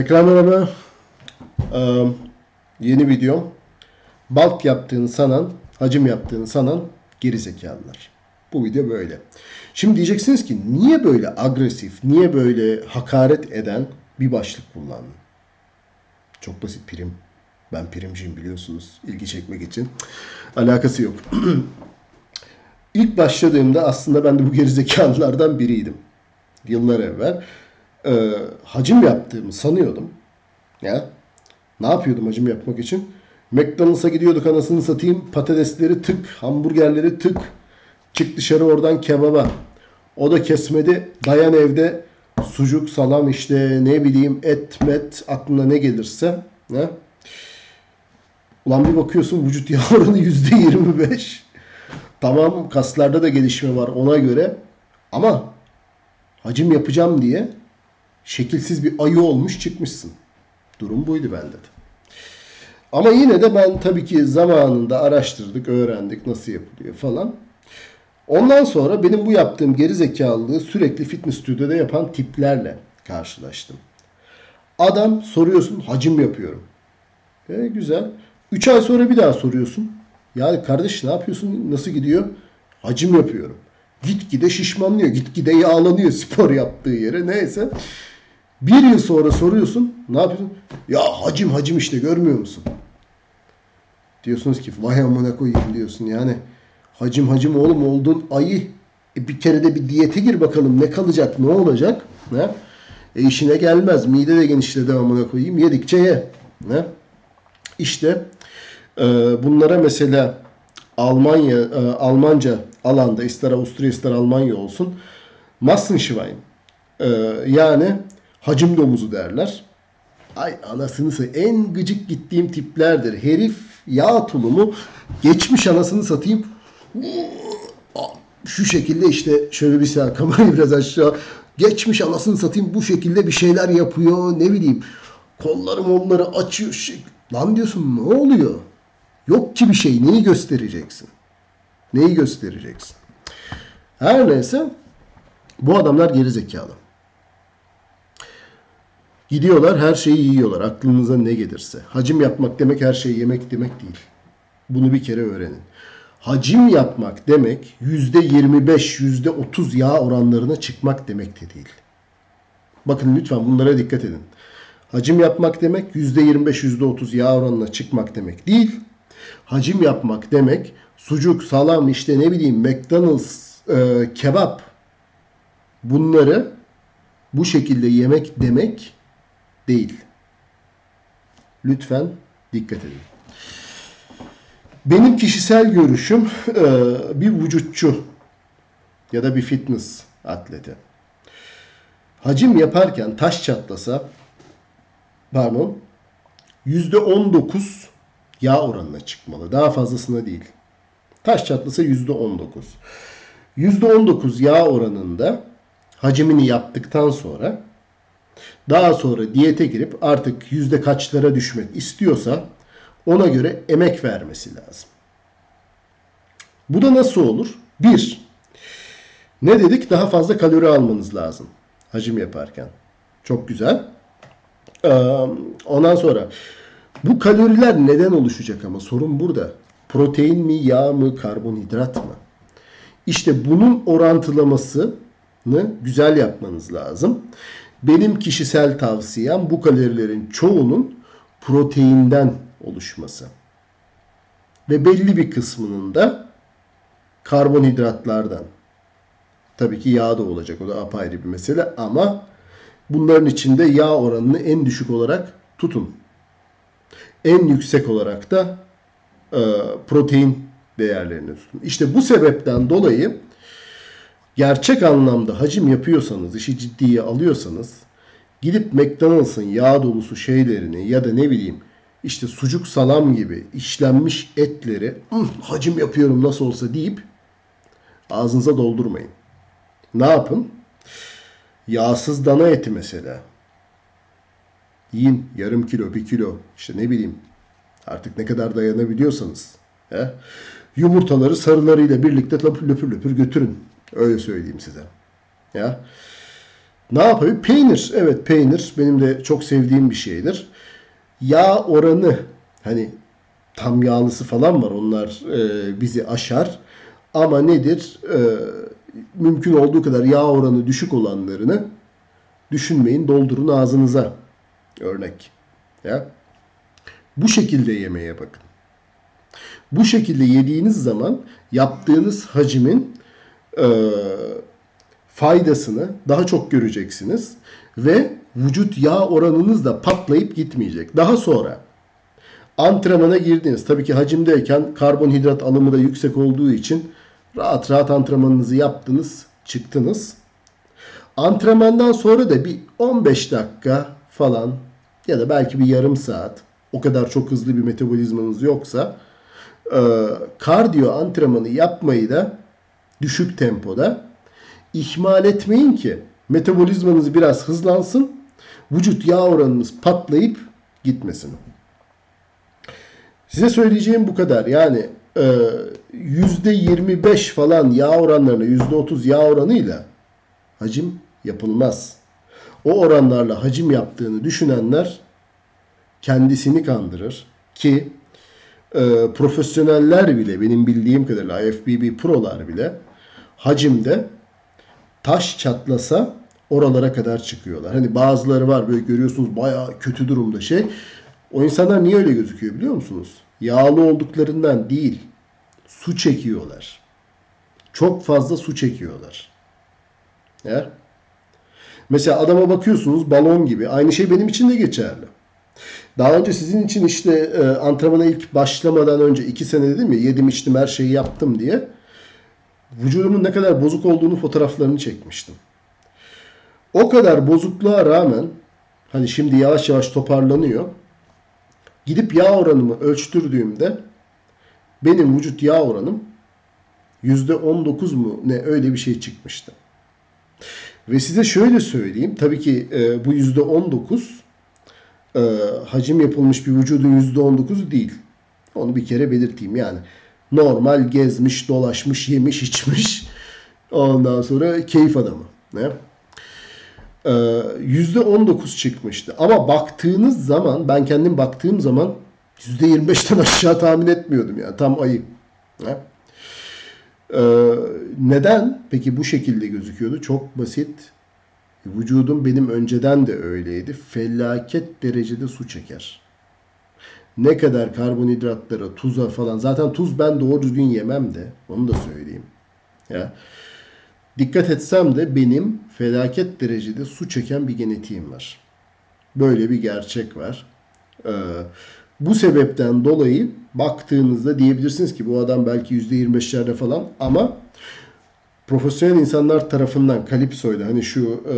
Tekrar merhaba. Ee, yeni videom. Balk yaptığını sanan, hacim yaptığını sanan geri zekalılar. Bu video böyle. Şimdi diyeceksiniz ki niye böyle agresif, niye böyle hakaret eden bir başlık kullandın? Çok basit prim. Ben primciyim biliyorsunuz. ilgi çekmek için. Alakası yok. İlk başladığımda aslında ben de bu gerizekalılardan biriydim. Yıllar evvel. Ee, hacim yaptığımı sanıyordum. Ya. Ne yapıyordum hacim yapmak için? McDonald's'a gidiyorduk anasını satayım. Patatesleri tık, hamburgerleri tık. Çık dışarı oradan kebaba. O da kesmedi. Dayan evde sucuk, salam işte ne bileyim et, met aklına ne gelirse. Ne? Ulan bir bakıyorsun vücut yağ oranı yüzde yirmi beş. Tamam kaslarda da gelişme var ona göre. Ama hacim yapacağım diye şekilsiz bir ayı olmuş çıkmışsın. Durum buydu bende de. Ama yine de ben tabii ki zamanında araştırdık, öğrendik nasıl yapılıyor falan. Ondan sonra benim bu yaptığım geri zekalılığı sürekli fitness stüdyoda yapan tiplerle karşılaştım. Adam soruyorsun hacim yapıyorum. E, güzel. 3 ay sonra bir daha soruyorsun. Ya kardeş ne yapıyorsun? Nasıl gidiyor? Hacim yapıyorum. Gitgide şişmanlıyor. Gitgide yağlanıyor spor yaptığı yere. Neyse. Bir yıl sonra soruyorsun. Ne yapıyorsun? Ya hacim hacim işte görmüyor musun? Diyorsunuz ki vay amına koyayım diyorsun yani. Hacim hacim oğlum oldun ayı. E bir kere de bir diyete gir bakalım ne kalacak ne olacak? Ne? E işine gelmez. Mide de genişledi amına koyayım. Yedikçe ye. Ne? İşte e, bunlara mesela Almanya, e, Almanca alanda ister Avusturya ister Almanya olsun Massenschwein e, yani hacim domuzu derler. Ay anasını. En gıcık gittiğim tiplerdir. Herif yağ tulumu geçmiş anasını satayım. Şu şekilde işte şöyle bir saniye kamerayı biraz aşağı geçmiş anasını satayım bu şekilde bir şeyler yapıyor ne bileyim kolları molları açıyor şey. lan diyorsun ne oluyor yok ki bir şey neyi göstereceksin neyi göstereceksin her neyse bu adamlar geri zekalı gidiyorlar her şeyi yiyorlar aklınıza ne gelirse hacim yapmak demek her şeyi yemek demek değil bunu bir kere öğrenin hacim yapmak demek %25, %30 yağ oranlarına çıkmak demek de değil. Bakın lütfen bunlara dikkat edin. Hacim yapmak demek %25, %30 yağ oranına çıkmak demek değil. Hacim yapmak demek sucuk, salam işte ne bileyim McDonald's, e, kebap bunları bu şekilde yemek demek değil. Lütfen dikkat edin. Benim kişisel görüşüm e, bir vücutçu ya da bir fitness atleti. Hacim yaparken taş çatlasa pardon %19 yağ oranına çıkmalı. Daha fazlasına değil. Taş çatlasa %19. %19 yağ oranında hacimini yaptıktan sonra daha sonra diyete girip artık yüzde kaçlara düşmek istiyorsa ona göre emek vermesi lazım. Bu da nasıl olur? Bir, ne dedik? Daha fazla kalori almanız lazım hacim yaparken. Çok güzel. Ee, ondan sonra bu kaloriler neden oluşacak ama sorun burada. Protein mi, yağ mı, karbonhidrat mı? İşte bunun orantılamasını güzel yapmanız lazım. Benim kişisel tavsiyem bu kalorilerin çoğunun proteinden oluşması. Ve belli bir kısmının da karbonhidratlardan. Tabii ki yağ da olacak. O da apayrı bir mesele ama bunların içinde yağ oranını en düşük olarak tutun. En yüksek olarak da e, protein değerlerini tutun. İşte bu sebepten dolayı gerçek anlamda hacim yapıyorsanız, işi ciddiye alıyorsanız gidip McDonald's'ın yağ dolusu şeylerini ya da ne bileyim işte sucuk salam gibi işlenmiş etleri hacim yapıyorum nasıl olsa deyip ağzınıza doldurmayın. Ne yapın? Yağsız dana eti mesela. Yiyin yarım kilo, bir kilo, işte ne bileyim artık ne kadar dayanabiliyorsanız. He? Yumurtaları sarılarıyla birlikte löpür löpür götürün. Öyle söyleyeyim size. Ya. Ne yapıyor? Peynir. Evet peynir benim de çok sevdiğim bir şeydir. Yağ oranı hani tam yağlısı falan var. Onlar e, bizi aşar. Ama nedir? E, mümkün olduğu kadar yağ oranı düşük olanlarını düşünmeyin. Doldurun ağzınıza. Örnek. Ya. Bu şekilde yemeye bakın. Bu şekilde yediğiniz zaman yaptığınız hacimin e, faydasını daha çok göreceksiniz ve vücut yağ oranınız da patlayıp gitmeyecek. Daha sonra antrenmana girdiniz. Tabii ki hacimdeyken karbonhidrat alımı da yüksek olduğu için rahat rahat antrenmanınızı yaptınız, çıktınız. Antrenmandan sonra da bir 15 dakika falan ya da belki bir yarım saat o kadar çok hızlı bir metabolizmanız yoksa e, kardiyo antrenmanı yapmayı da düşük tempoda ihmal etmeyin ki metabolizmanız biraz hızlansın. Vücut yağ oranınız patlayıp gitmesin. Size söyleyeceğim bu kadar. Yani e, %25 falan yağ oranlarına %30 yağ oranıyla hacim yapılmaz. O oranlarla hacim yaptığını düşünenler kendisini kandırır ki e, profesyoneller bile benim bildiğim kadarıyla IFBB prolar bile hacimde taş çatlasa oralara kadar çıkıyorlar. Hani bazıları var böyle görüyorsunuz bayağı kötü durumda şey. O insanlar niye öyle gözüküyor biliyor musunuz? Yağlı olduklarından değil. Su çekiyorlar. Çok fazla su çekiyorlar. Ya. Mesela adama bakıyorsunuz balon gibi. Aynı şey benim için de geçerli. Daha önce sizin için işte e, antrenmana ilk başlamadan önce iki sene dedim ya yedim içtim her şeyi yaptım diye vücudumun ne kadar bozuk olduğunu fotoğraflarını çekmiştim. O kadar bozukluğa rağmen hani şimdi yavaş yavaş toparlanıyor. Gidip yağ oranımı ölçtürdüğümde benim vücut yağ oranım %19 mu ne öyle bir şey çıkmıştı. Ve size şöyle söyleyeyim. Tabii ki e, bu %19 e, hacim yapılmış bir vücudun %19'u değil. Onu bir kere belirteyim yani. Normal gezmiş, dolaşmış, yemiş, içmiş. Ondan sonra keyif adamı. Ne? Ee, %19 çıkmıştı. Ama baktığınız zaman, ben kendim baktığım zaman %25'ten aşağı tahmin etmiyordum yani. Tam ayı. Ne? Ee, neden peki bu şekilde gözüküyordu? Çok basit. Vücudum benim önceden de öyleydi. Felaket derecede su çeker ne kadar karbonhidratlara, tuza falan. Zaten tuz ben doğru düzgün yemem de. Onu da söyleyeyim. Ya. Dikkat etsem de benim felaket derecede su çeken bir genetiğim var. Böyle bir gerçek var. Ee, bu sebepten dolayı baktığınızda diyebilirsiniz ki bu adam belki %25'lerde falan ama profesyonel insanlar tarafından kalipsoyla hani şu e,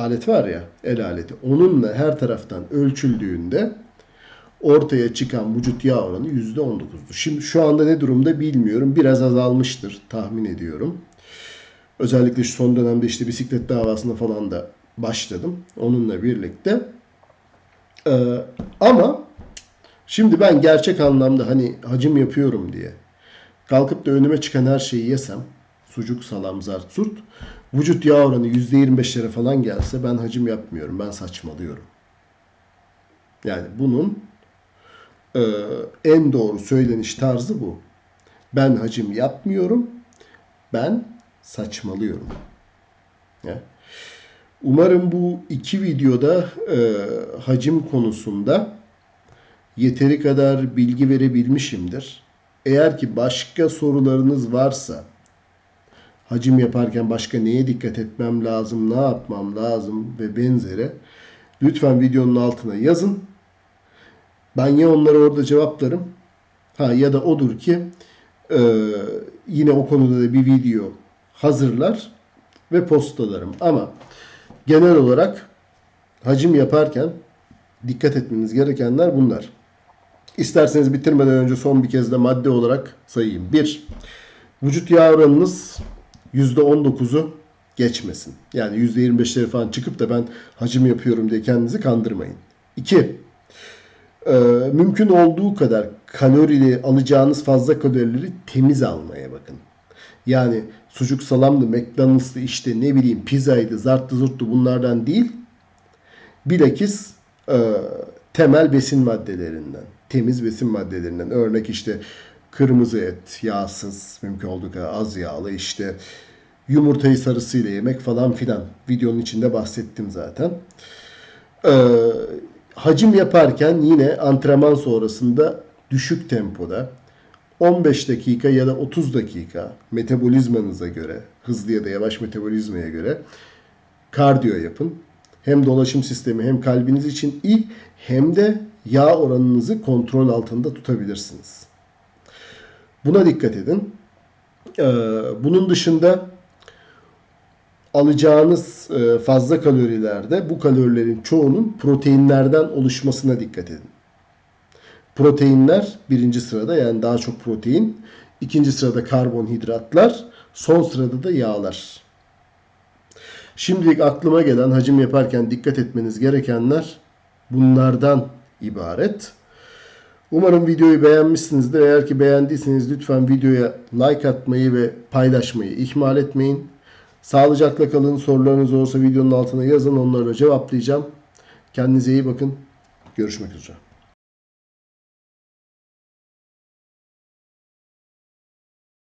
alet var ya el aleti onunla her taraftan ölçüldüğünde ortaya çıkan vücut yağ oranı %19'dur. Şimdi şu anda ne durumda bilmiyorum. Biraz azalmıştır tahmin ediyorum. Özellikle şu son dönemde işte bisiklet davasına falan da başladım. Onunla birlikte. Ee, ama şimdi ben gerçek anlamda hani hacim yapıyorum diye kalkıp da önüme çıkan her şeyi yesem sucuk, salam, zart, surt vücut yağ oranı %25'lere falan gelse ben hacim yapmıyorum. Ben saçmalıyorum. Yani bunun e, en doğru söyleniş tarzı bu. Ben hacim yapmıyorum. Ben saçmalıyorum. Ya. Umarım bu iki videoda e, hacim konusunda yeteri kadar bilgi verebilmişimdir. Eğer ki başka sorularınız varsa hacim yaparken başka neye dikkat etmem lazım, ne yapmam lazım ve benzeri lütfen videonun altına yazın. Ben ya onlara orada cevaplarım ha ya da odur ki e, yine o konuda da bir video hazırlar ve postalarım. Ama genel olarak hacim yaparken dikkat etmeniz gerekenler bunlar. İsterseniz bitirmeden önce son bir kez de madde olarak sayayım. 1. Vücut yağ oranınız %19'u geçmesin. Yani %25'leri falan çıkıp da ben hacim yapıyorum diye kendinizi kandırmayın. 2 e, mümkün olduğu kadar kalorili alacağınız fazla kalorileri temiz almaya bakın. Yani sucuk salamlı, McDonald's'lı işte ne bileyim pizzaydı, zarttı zurttu bunlardan değil. Bilakis e, temel besin maddelerinden, temiz besin maddelerinden. Örnek işte kırmızı et, yağsız, mümkün olduğu kadar az yağlı işte yumurtayı sarısıyla yemek falan filan. Videonun içinde bahsettim zaten. Ee, hacim yaparken yine antrenman sonrasında düşük tempoda 15 dakika ya da 30 dakika metabolizmanıza göre, hızlı ya da yavaş metabolizmaya göre kardiyo yapın. Hem dolaşım sistemi hem kalbiniz için iyi hem de yağ oranınızı kontrol altında tutabilirsiniz. Buna dikkat edin. Ee, bunun dışında alacağınız e, fazla kalorilerde bu kalorilerin çoğunun proteinlerden oluşmasına dikkat edin. Proteinler birinci sırada yani daha çok protein. ikinci sırada karbonhidratlar. Son sırada da yağlar. Şimdilik aklıma gelen hacim yaparken dikkat etmeniz gerekenler bunlardan ibaret. Umarım videoyu beğenmişsinizdir. Eğer ki beğendiyseniz lütfen videoya like atmayı ve paylaşmayı ihmal etmeyin. Sağlıcakla kalın. Sorularınız olursa videonun altına yazın. Onları da cevaplayacağım. Kendinize iyi bakın. Görüşmek üzere.